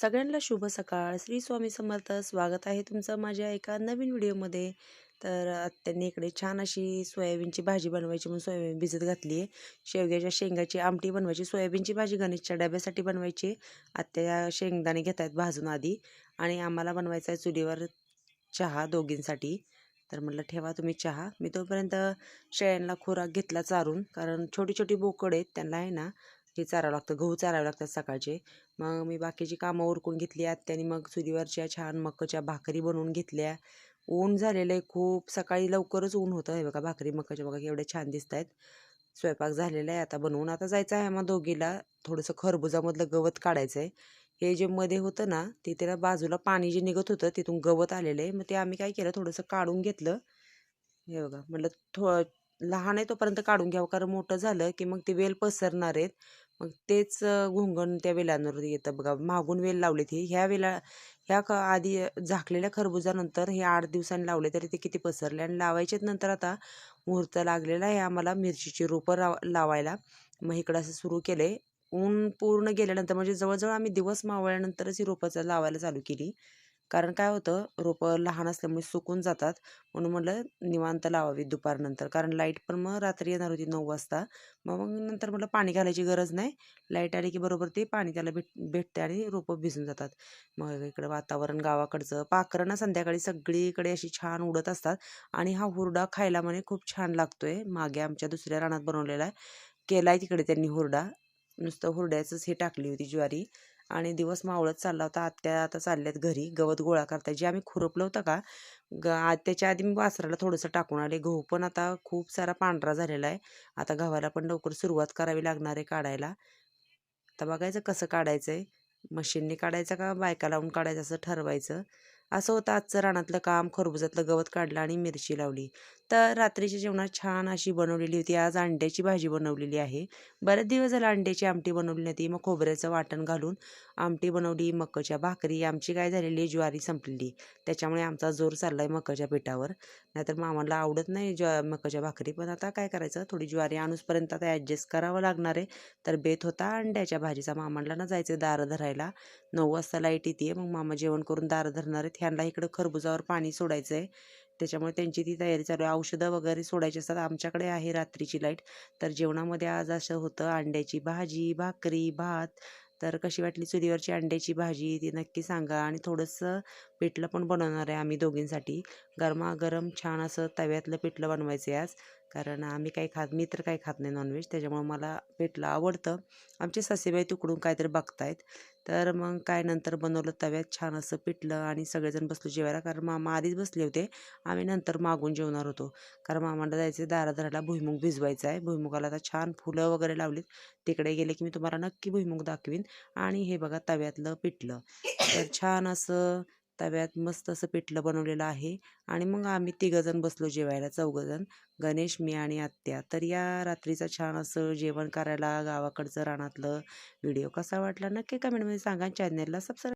सगळ्यांना शुभ सकाळ. श्री स्वामी समर्थ स्वागत आहे तुमचं माझ्या एका नवीन व्हिडिओमध्ये. तर आत्यांनी इकडे छान अशी सोयाबीनची भाजी बनवायची म्हणून सोयाबीन भिजत घातली आहे. शेवग्याच्या शेंगाची आमटी बनवायची सोयाबीनची भाजी गणेशच्या डब्यासाठी बनवायची. आत्या शेंगदाणे घेत आहेत भाजून आधी आणि आम्हाला बनवायचा आहे चुलीवर चहा दोघींसाठी. तर म्हटलं ठेवा तुम्ही चहा. मी तोपर्यंत शेळ्यांना खुराक घेतला चारून कारण छोटी छोटी बोकड आहेत त्यांना आहे ना हे चारावं लागतं गहू चारावं लागतात सकाळचे. मग मी बाकीची कामं उरकून घेतली आत्याने मग चुलीवरच्या छान मकाच्या भाकरी बनवून घेतल्या. ऊन झालेलं आहे खूप सकाळी लवकरच ऊन होतं. हे बघा भाकरी मकाच्या बघा एवढे छान दिसत आहेत स्वयंपाक झालेला आहे आता बनवून. आता जायचं आहे मग दोघीला. थोडंसं खरबुजामधलं गवत काढायचं आहे हे जे मध्ये होतं ना ते त्याला बाजूला पाणी जे निघत होतं तिथून गवत आलेलं आहे. मग ते आम्ही काय केलं थोडंसं काढून घेतलं. हे बघा म्हटलं थो लहान आहे तोपर्यंत काढून घ्यावं. कारण मोठं झालं की मग ते वेल पसरणार आहेत. मग तेच घुंगण त्या वेलांवर येतं बघा. मागून वेल लावले ती ह्या वेला ह्या क आधी झाकलेल्या खरबुजानंतर हे आठ दिवसांनी लावले तरी ते किती पसरले. आणि लावायचेच नंतर आता मुहूर्त लागलेला आहे आम्हाला मिरचीची रोपं लाव लावायला. मग इकडं असं सुरू केलं. आहे ऊन पूर्ण गेल्यानंतर म्हणजे जवळजवळ आम्ही दिवस मावळल्यानंतरच ही रोपं लावायला चालू केली. कारण काय होतं रोपं लहान असल्यामुळे सुकून जातात. म्हणून म्हटलं निवांत लावावी दुपारनंतर. कारण लाइट पण मग रात्री येणार होती नऊ वाजता. मग मग नंतर म्हटलं पाणी घालायची गरज नाही. लाइट आली की बरोबर ते पाणी त्याला भेट भेटते आणि रोपं भिजून जातात. मग इकडं वातावरण गावाकडचं. पाखरं ना संध्याकाळी सगळीकडे अशी छान उडत असतात. आणि हा हुरडा खायला म्हणे खूप छान लागतोय. मागे आमच्या दुसऱ्या रानात बनवलेला आहे केला आहे तिकडे त्यांनी हुरडा. नुसतं हुरड्याचंच हे टाकली होती ज्वारी. आणि दिवस मावळत चालला होता. आत्या आता चालल्यात घरी. गवत गोळा करताय. जे आम्ही खुरपलं होतं का ग त्याच्या आधी मी वासराला थोडंसं टाकून आले. गहू पण आता खूप सारा पांढरा झालेला आहे. आता गव्हाला पण लवकर सुरुवात करावी लागणार आहे काढायला. आता बघायचं कसं काढायचं आहे मशीनने काढायचं का बायका लावून काढायचं असं ठरवायचं. असं होतं आजचं रानातलं काम खरबुजातलं गवत काढलं आणि मिरची लावली. तर रात्रीच्या जेवणात छान अशी बनवलेली होती. आज अंड्याची भाजी बनवलेली आहे. बरेच दिवस झालं अंड्याची आमटी बनवली नव्हती. मग खोबऱ्याचं वाटण घालून आमटी बनवली मकाच्या भाकरी. आमची काय झालेली ज्वारी संपलेली. त्याच्यामुळे आमचा जोर चालला आहे मकाच्या पिठावर. नाहीतर मामाला आवडत नाही ज्वा मकाच्या भाकरी. पण आता काय करायचं? थोडी ज्वारी आणूसपर्यंत आता ॲडजस्ट करावं लागणार आहे. तर बेत होता अंड्याच्या भाजीचा. मामाला ना जायचं दारं धरायला. नऊ वाजता लाइट येते मग मामा जेवण करून दारं धरणार आहेत. ह्यांना इकडं खरबुजावर पाणी सोडायचं आहे त्याच्यामुळे त्यांची ती तयारी चालू आहे. औषधं वगैरे सोडायची असतात. आमच्याकडे आहे रात्रीची लाइट. तर जेवणामध्ये आज असं होतं अंड्याची भाजी भाकरी भात. तर कशी वाटली चुलीवरची अंड्याची भाजी? ती नक्की सांगा. आणि थोडंसं पिठलं पण बनवणार आहे आम्ही दोघींसाठी. गरमागरम छान असं तव्यातलं पिठलं बनवायचं आहे आज. कारण आम्ही काही खात मी तर काही खात नाही नॉनव्हेज त्याच्यामुळे मला पिठलं आवडतं. आमचे सासेबाई तुकडून काहीतरी बघतायत. तर मग काय नंतर बनवलं तव्यात छान असं पिटलं आणि सगळेजण बसलो जेवायला कारण मामा आधीच बसले होते. आम्ही नंतर मागून जेवणार होतो. कारण मामाला जायचं दारा भुईमुग भिजवायचा आहे. भुईमुगाला आता छान फुलं वगैरे लावलीत. तिकडे गेले की मी तुम्हाला नक्की भुईमुग दाखवीन. आणि हे बघा तव्यातलं पिठलं. तर छान असं तव्यात मस्त असं पिठलं बनवलेलं आहे. आणि मग आम्ही तिघंजण बसलो जेवायला चौघंजण. गणेश मी आणि आत्या. तर या रात्रीचं छान असं जेवण करायला गावाकडचं रानातलं व्हिडिओ कसा वाटला नक्की कमेंटमध्ये सांगा. चॅनलला सबस्क्राईब